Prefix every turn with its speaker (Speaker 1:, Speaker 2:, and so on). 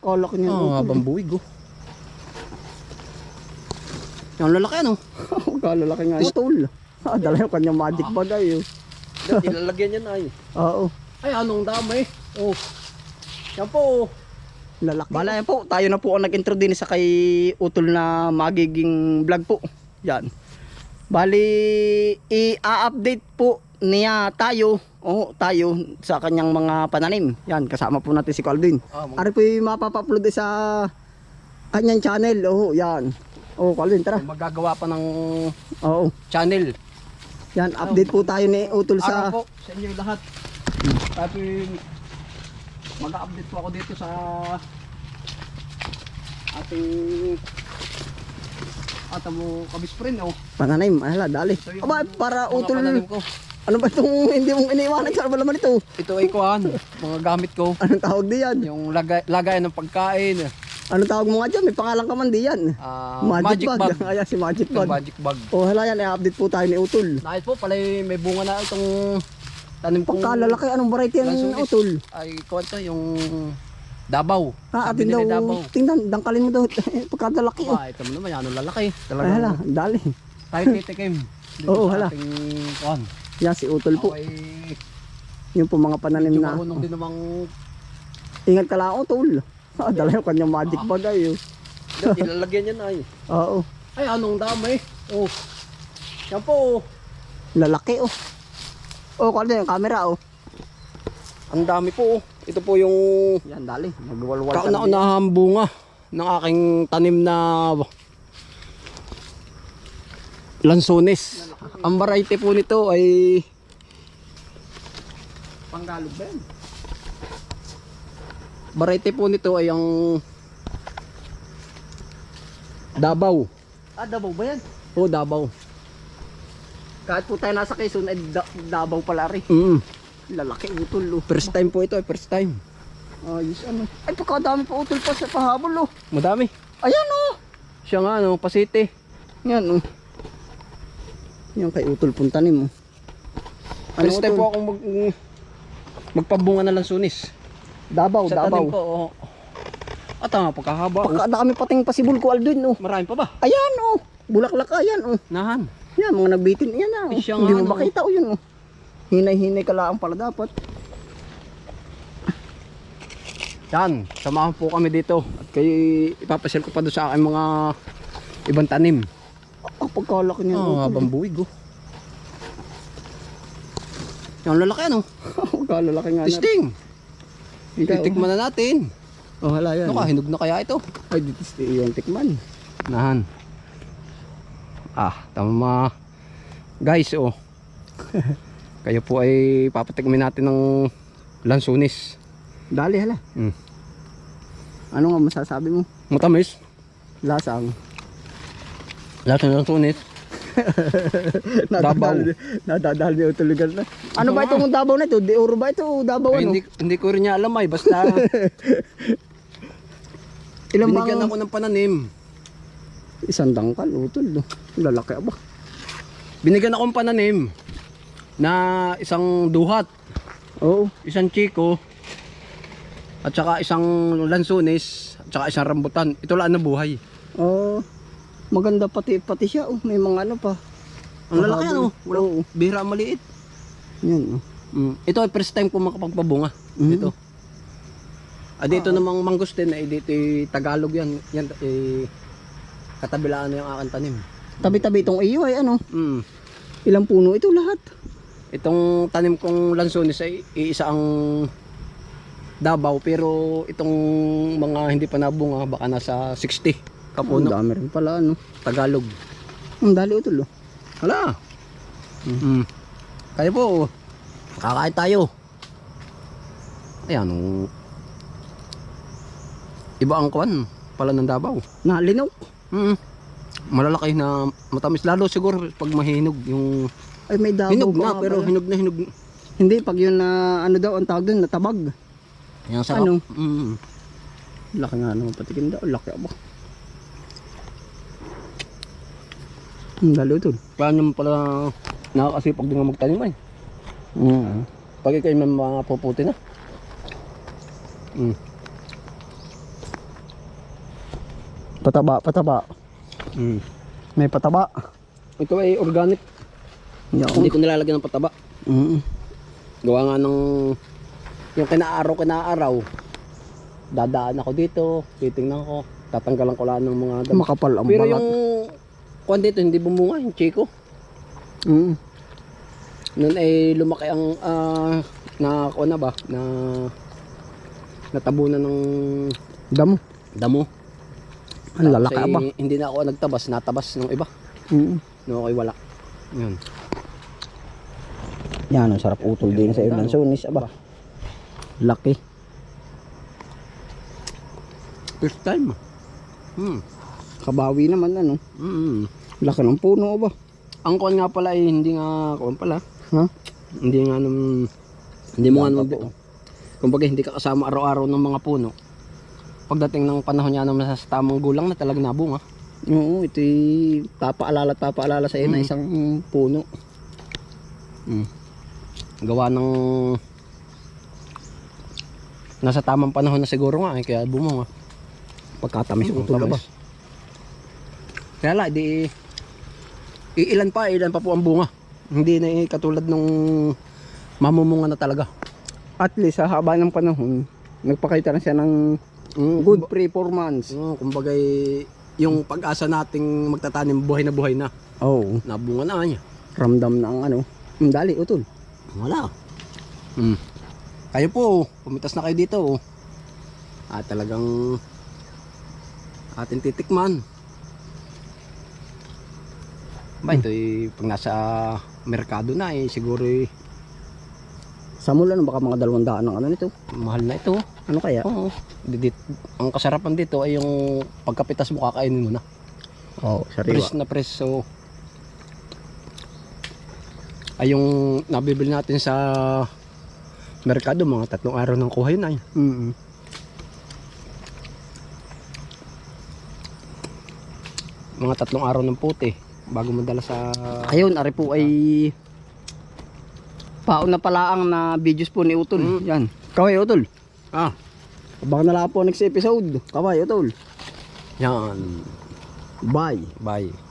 Speaker 1: Kalaki niya.
Speaker 2: Oo, oh, bambuig oh. Yung lalaki ano?
Speaker 1: Kalalaki nga. Utol. Ah, dala yung kanyang magic bag ay. oh.
Speaker 2: Ilalagyan yan ay.
Speaker 1: Oo.
Speaker 2: Ay, anong dami? Oh. Yan po oh.
Speaker 1: Lalaki. Bala yan po. Tayo na po ang nag-intro din sa kay Utol na magiging vlog po. Yan. Bali, i-update po niya tayo. Oo, tayo sa kanyang mga pananim. Yan, kasama po natin si Calvin.
Speaker 2: Ah,
Speaker 1: Ari po yung mapapa-upload sa kanyang channel. Oo, yan. Oo, Calvin, tara.
Speaker 2: magagawa pa ng
Speaker 1: Oo.
Speaker 2: channel.
Speaker 1: Yan, update po tayo ni Utol
Speaker 2: Araw
Speaker 1: sa...
Speaker 2: po sa inyo lahat. Tapi mag-update po ako dito sa ating ating mo kabisprin oh.
Speaker 1: Pananim. Ay, hala, dali.
Speaker 2: Yung
Speaker 1: Aba, para Utol...
Speaker 2: pananim ko.
Speaker 1: Ano ba itong hindi mong iniiwanan sa laman ito?
Speaker 2: Ito ay kuhan, mga gamit ko.
Speaker 1: Anong tawag diyan?
Speaker 2: Yung lagay, lagayan ng pagkain.
Speaker 1: Anong tawag mo nga dyan? May pangalan ka man diyan.
Speaker 2: ah,
Speaker 1: magic,
Speaker 2: magic,
Speaker 1: bag.
Speaker 2: bag.
Speaker 1: Ayan si Magic Bag.
Speaker 2: magic bag.
Speaker 1: Oh, hala yan. I-update po tayo ni Utol.
Speaker 2: Dahil po pala may bunga na itong tanim kong
Speaker 1: Pagkalalaki, anong variety ang. Utol?
Speaker 2: Ay, kuhan to, yung Dabaw.
Speaker 1: Ha,
Speaker 2: Sabi
Speaker 1: atin daw. Tingnan, dangkalin mo daw. Pagkalalaki oh.
Speaker 2: Ah, ito mo naman, ano lalaki.
Speaker 1: Ay,
Speaker 2: Talagang
Speaker 1: hala, dali.
Speaker 2: tayo titikim.
Speaker 1: Oo, hala.
Speaker 2: ating.
Speaker 1: Yan si Utol po.
Speaker 2: Ako ay
Speaker 1: Yung po mga pananim
Speaker 2: medyo
Speaker 1: na.
Speaker 2: marunong din namang
Speaker 1: Ingat ka lang Utol. Ah, dala yung kanyang magic bag ay. oh.
Speaker 2: ilalagyan yan ay.
Speaker 1: Oo.
Speaker 2: Ay, anong dami. Oh. Yan po. oh.
Speaker 1: Lalaki oh. Oh, kalde yung camera oh.
Speaker 2: Ang dami po. oh. Ito po yung
Speaker 1: Yan, dali. Magwalwal ka na.
Speaker 2: kauna-unahang bunga ng aking tanim na lansones. Ang variety po nito ay
Speaker 1: Panggalog ba yan?
Speaker 2: variety po nito ay ang Dabaw.
Speaker 1: Ah, dabaw ba yan?
Speaker 2: O Dabaw.
Speaker 1: Kahit po tayo nasa Quezon, ay da- dabaw pala rin.
Speaker 2: Mm.
Speaker 1: Lalaki utol oh.
Speaker 2: First time po ito, eh, first time.
Speaker 1: Ayos ano. Ay, pagkadami pa utol pa sa pahabol oh.
Speaker 2: Madami.
Speaker 1: Ayan oh.
Speaker 2: Siya nga no, pasite.
Speaker 1: Yan oh. Yan kay utol puntanim oh.
Speaker 2: First time po akong mag, magpabunga na lansunis.
Speaker 1: Dabaw,
Speaker 2: Sa
Speaker 1: dabaw.
Speaker 2: tanim ko, oh. At ang pagkahaba. oh.
Speaker 1: Pagkadami pating pasibol ko Aldwin oh.
Speaker 2: Marami pa ba?
Speaker 1: Ayan oh. Bulaklak ayan oh.
Speaker 2: Nahan.
Speaker 1: Yan, mga nagbitin. Yan ah. oh.
Speaker 2: Siya
Speaker 1: Hindi mo
Speaker 2: no.
Speaker 1: makita oh yun oh. Hinay-hinay ka lang pala dapat.
Speaker 2: Yan, samahan po kami dito. At kayo ipapasyal ko pa doon sa aking mga ibang tanim.
Speaker 1: Ah, pagkalaki niya.
Speaker 2: Oh,
Speaker 1: utol.
Speaker 2: bambuig oh. Yung lalaki ano?
Speaker 1: Pagkalalaki nga.
Speaker 2: Testing.
Speaker 1: Ikaw,
Speaker 2: Titikman na natin.
Speaker 1: Oh, hala yan.
Speaker 2: Ano ka, hinog na kaya ito?
Speaker 1: Ay, dito yung tikman.
Speaker 2: Nahan. Ah, tama Guys, oh. Kayo po ay papatikmin natin ng lansunis.
Speaker 1: Dali hala.
Speaker 2: Mm.
Speaker 1: Ano nga masasabi mo?
Speaker 2: Matamis.
Speaker 1: Lasang.
Speaker 2: Lahat ng lansunis. Dabaw.
Speaker 1: Nadadal niya utulugan na. Ano
Speaker 2: Ito
Speaker 1: ba itong dabaw na ito? Di oro ba ito? o Dabaw
Speaker 2: Ay,
Speaker 1: ano?
Speaker 2: hindi, hindi ko rin niya alam ay. Basta
Speaker 1: Ilang
Speaker 2: binigyan
Speaker 1: bang...
Speaker 2: ako ng pananim.
Speaker 1: Isang dangkal, utol. no? Lalaki ba?
Speaker 2: Binigyan ako ng pananim na isang duhat,
Speaker 1: Oo.
Speaker 2: isang chiko, at saka isang lansunis, at saka isang rambutan. Ito lang na buhay.
Speaker 1: Oh. Maganda pati pati siya. Oh. May mga ano pa.
Speaker 2: Ang lalaki
Speaker 1: Mahabol.
Speaker 2: ano, walang
Speaker 1: Oo.
Speaker 2: bihira maliit.
Speaker 1: Yan. Oh.
Speaker 2: Mm. Ito ay first time ko makapagpabunga.
Speaker 1: Mhm.
Speaker 2: Dito. Ah, dito namang mangustin ay dito ay Tagalog yan. Yan eh, katabilaan na yung aking tanim.
Speaker 1: Tabi-tabi itong iyo ay ano?
Speaker 2: Mm.
Speaker 1: Ilang puno ito lahat?
Speaker 2: Itong tanim kong lansones ay iisa ang Davao pero itong mga hindi pa nabunga baka nasa 60
Speaker 1: Ang
Speaker 2: kapuno
Speaker 1: dami rin pala ano.
Speaker 2: Tagalog.
Speaker 1: Ang dali utol. Oh.
Speaker 2: Hala. Mm. Kayo po. Kakain tayo. Ayan. oh. Iba ang kwan pala ng Davao.
Speaker 1: Nalinaw.
Speaker 2: Mm. Malalaki na matamis lalo siguro pag mahinog yung
Speaker 1: Ay may dabaw
Speaker 2: hinog na pero
Speaker 1: pala.
Speaker 2: hinog na hinog.
Speaker 1: Hindi, pag yun na ano daw ang tawag doon, natabag.
Speaker 2: Yung sarap.
Speaker 1: Ano?
Speaker 2: Mm.
Speaker 1: Laki nga naman patikin daw. Laki ba? Ang dali utol.
Speaker 2: Paano pala nakakasipag din nga magtanim ay.
Speaker 1: Mm.
Speaker 2: Pag kayo may mga puputi na. Mm.
Speaker 1: Pataba, pataba.
Speaker 2: Mm.
Speaker 1: May pataba.
Speaker 2: Ito ay organic.
Speaker 1: Yan.
Speaker 2: Hindi ko nilalagyan ng pataba.
Speaker 1: Mm.
Speaker 2: Gawa nga ng yung kinaaraw kinaaraw. Dadaan ako dito, titingnan ko, tatanggalan ko lang ng mga damo.
Speaker 1: Makapal ang
Speaker 2: Pero
Speaker 1: balat.
Speaker 2: yung kwan dito hindi bumunga, yung chiko.
Speaker 1: Mm.
Speaker 2: Noon ay lumaki ang ah, na kuwan na ba na natabunan ng
Speaker 1: Damo.
Speaker 2: damo.
Speaker 1: Ang
Speaker 2: ay
Speaker 1: ba?
Speaker 2: Hindi na ako nagtabas, natabas ng iba.
Speaker 1: Mm.
Speaker 2: No, okay wala. Yun.
Speaker 1: Yan, ang sarap utol din sa ibang sunis. Aba. Laki.
Speaker 2: First time. Hmm.
Speaker 1: Kabawi naman ano.
Speaker 2: Mm.
Speaker 1: Laki ng puno ba?
Speaker 2: Ang kuwan nga pala ay hindi nga kuwan pala.
Speaker 1: Ha?
Speaker 2: Hindi nga nung hindi mo nga
Speaker 1: Dapat
Speaker 2: nung kumbaga hindi ka kasama araw-araw ng mga puno. Pagdating ng panahon niya naman sa tamang gulang na talagang nabunga.
Speaker 1: Oo, ito'y papaalala papaalala sa iyo na
Speaker 2: Mm.
Speaker 1: isang puno.
Speaker 2: Mm. Gawa ng nasa tamang panahon na siguro nga eh, kaya bumunga.
Speaker 1: Pagkatamis
Speaker 2: Mm,
Speaker 1: utol ba?
Speaker 2: Kaya la, di iilan pa, ilan pa po ang bunga. Hindi na eh, katulad nung mamumunga na talaga.
Speaker 1: At least sa haba ng panahon, nagpakita na siya ng
Speaker 2: Mm,
Speaker 1: good performance.
Speaker 2: Mm, kumbaga yung pag-asa nating magtatanim buhay na buhay na.
Speaker 1: Oo,
Speaker 2: Nabunga na niya.
Speaker 1: ramdam ng ano. Mm, dali, utol.
Speaker 2: Wala. Mm. Kayo po, pumitas na kayo dito. oh. At talagang ating titikman. Ba, ito eh, pag nasa merkado na eh, siguro eh,
Speaker 1: Sa mula, no, baka mga dalawang daan ng ano nito.
Speaker 2: mahal na ito.
Speaker 1: Ano kaya?
Speaker 2: Oo. Di- di- ang kasarapan dito ay yung pagkapitas mo kakainin mo na.
Speaker 1: Oo, sariwa.
Speaker 2: Press na press. So, ay yung nabibili natin sa merkado, mga tatlong araw ng kuha yun ay.
Speaker 1: Mm
Speaker 2: Mga tatlong araw ng puti bago madala sa
Speaker 1: Ayun, ari po ay paon na palaang na videos po ni Utol.
Speaker 2: Mm.
Speaker 1: Yan. Kaway Utol.
Speaker 2: ah
Speaker 1: Baka na lang po next episode. Kaway Utol.
Speaker 2: yan
Speaker 1: Bye.
Speaker 2: bye